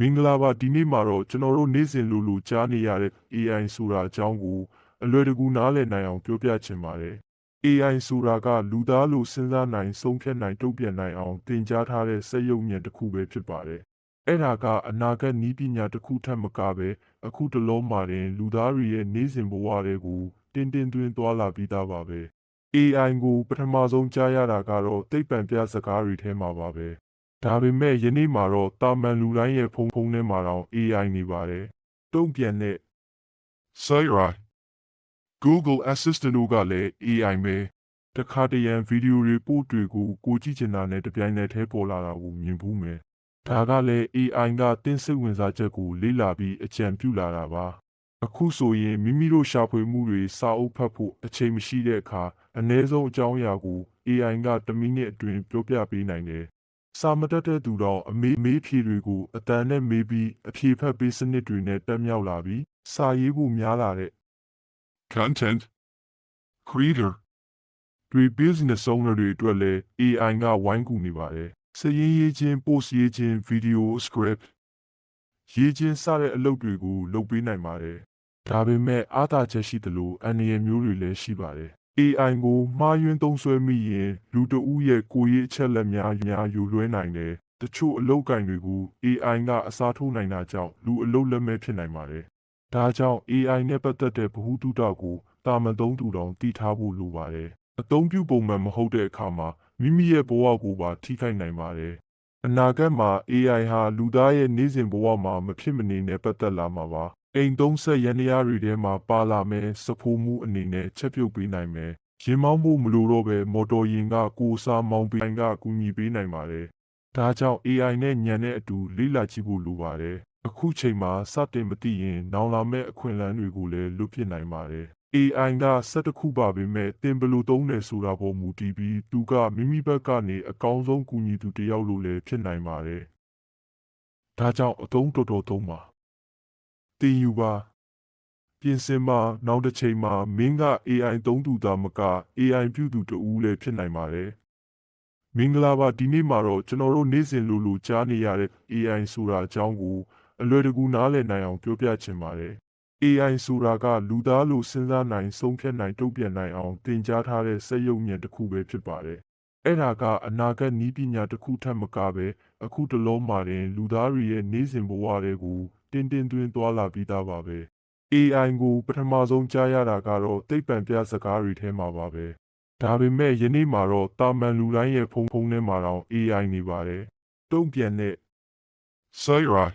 မင်္ဂလာပါဒီနေ့မှာတော့ကျွန်တော်တို့နေ့စဉ်လိုလိုကြားနေရတဲ့ AI ဆိုတာအကြောင်းကိုအလွယ်တကူနားလည်နိုင်အောင်ပြောပြချင်ပါတယ်။ AI ဆိုတာကလူသားလိုစဉ်းစားနိုင်ဆုံးဖြတ်နိုင်တုံ့ပြန်နိုင်အောင်သင်ကြားထားတဲ့စက်ရုပ်ဉာဏ်တစ်ခုပဲဖြစ်ပါတယ်။အဲ့ဒါကအနာဂတ်နည်းပညာတစ်ခုထက်မကပဲအခုတလုံးမှာတင်လူသားတွေရဲ့နေ့စဉ်ဘဝတွေကိုတင်းတင်းသွင်းသွားလာပြီးသားပါပဲ။ AI ကိုပထမဆုံးကြားရတာကတော့သိပ္ပံပြစကားတွေထဲမှာပါပဲ။ ဒါပေမဲ့ယနေ့မှာတော့တာမန်လူတိုင်းရဲ့ဖုန်းဖုန်းထဲမှာတော့ AI နေပါတယ်။တုံ့ပြန်တဲ့ Siri Google Assistant တို့ကလည်း AI ပဲတခါတရံဗီဒီယိုတွေပို့တွေကိုကိုကြည့်ချင်တာနဲ့တပြိုင်နက်တည်းပေါ်လာတာကိုမြင်ဘူးမယ်။ဒါကလည်း AI ကတင်းစိတ်ဝင်စားချက်ကိုလေ့လာပြီးအကြံပြုလာတာပါ။အခုဆိုရင်မိမိတို့ရှာဖွေမှုတွေစာအုပ်ဖတ်ဖို့အချိန်မရှိတဲ့အခါအ ਨੇ ဆုံးအကြောင်းအရာကို AI က10မိနစ်အတွင်းပြောပြပေးနိုင်တယ်။ စာမတတ်တဲ့သူတော့အမေးမေးဖြေတွေကိုအတန်နဲ့မေးပြီးအဖြေဖတ်ပေးစနစ်တွေနဲ့တက်မြောက်လာပြီးစာရေးဖို့များလာတဲ့ content creator တွေ business owner တွေအတွက်လည်း AI ကဝိုင်းကူနေပါတယ်။စရင်းရေးခြင်း post ရေးခြင်း video script ရေးခြင်းစတဲ့အလုပ်တွေကိုလုပ်ပေးနိုင်ပါတယ်။ဒါပေမဲ့အားသာချက်ရှိသလိုအန္တရာယ်မျိုးတွေလည်းရှိပါတယ်။ AI ကိုမှားယွင်းသုံးစွဲမိရင်လူတဦးရဲ့ကိုယ်ရေးအချက်လက်များများယူလွှဲနိုင်တယ်။တချို့အလုပ်ကိုင်တွေကို AI ကအစားထိုးနိုင်တာကြောင့်လူအလုပ်လက်မဲ့ဖြစ်နိုင်ပါတယ်။ဒါကြောင့် AI နဲ့ပတ်သက်တဲ့ဗဟုသုတကိုတာမန်သုံးသူတောင်သိထားဖို့လိုပါတယ်။အသုံးပြုပုံမှန်မဟုတ်တဲ့အခါမှာမိမိရဲ့ဘဝကိုပါထိခိုက်နိုင်ပါတယ်။အနာဂတ်မှာ AI ဟာလူသားရဲ့နေ့စဉ်ဘဝမှာမဖြစ်မနေနဲ့ပတ်သက်လာမှာပါ။ အိမ်သုံးဆက်ရန်ရားတွေထဲမှာပါလာမယ်စဖိုးမှုအနေနဲ့ချက်ပြုတ်ပေးနိုင်မယ်။ရင်မောင်းဖို့မလိုတော့ပဲမော်တော်ယာဉ်ကကိုယ်စားမောင်းပေးနိုင်ကကူညီပေးနိုင်ပါတယ်။ဒါကြောင့် AI နဲ့ညံတဲ့အတူလေ့လာကြည့်ဖို့လိုပါတယ်။အခုချိန်မှာစတင်မသိရင်နောင်လာမယ့်အခွင့်အလမ်းတွေကိုလည်းလွတ်ပစ်နိုင်ပါတယ်။ AI ကစက်တစ်ခုပါပေမဲ့တင်ဘယ်လို့သုံးတယ်ဆိုတာပေါ်မူတည်ပြီးသူကမိမိဘက်ကနေအကောင်းဆုံးကူညီသူတစ်ယောက်လို့လည်းဖြစ်နိုင်ပါတယ်။ဒါကြောင့်အသုံးတော်တော်သုံးပါ။ တင်ယူပါပြင်ဆင်မှာနောက်တစ်ချိန်မှာမင်းက AI သုံးသူသားမက AI ပြုသူတူဦးလည်းဖြစ်နိုင်ပါတယ်။မင်္ဂလာပါဒီနေ့မှာတော့ကျွန်တော်တို့နေ့စဉ်လိုလိုကြားနေရတဲ့ AI ဆိုတာအကြောင်းကိုအလွယ်တကူနားလည်နိုင်အောင်ပြောပြချင်ပါတယ်။ AI ဆိုတာကလူသားလိုစဉ်းစားနိုင်ဆုံးဖြတ်နိုင်တုံ့ပြန်နိုင်အောင်သင်ကြားထားတဲ့စက်ရုပ်ဉာဏ်တစ်ခုပဲဖြစ်ပါတယ်။အဲ့ဒါကအနာဂတ်နည်းပညာတစ်ခုထက်မကပဲအခုတလုံးမှာတင်လူသားတွေရဲ့နေ့စဉ်ဘဝတွေကို တင်းတင်းသွင်းသွားလာပြီးသားပါပဲ။ AI ကိုပထမဆုံးကြားရတာကတော့သိပ္ပံပြစကားတွေထဲမှာပါပဲ။ဒါပေမဲ့ယနေ့မှာတော့တာမန်လူတိုင်းရဲ့ဖုန်းဖုန်းထဲမှာတော့ AI နေပါတယ်။တုံ့ပြန်တဲ့ Siri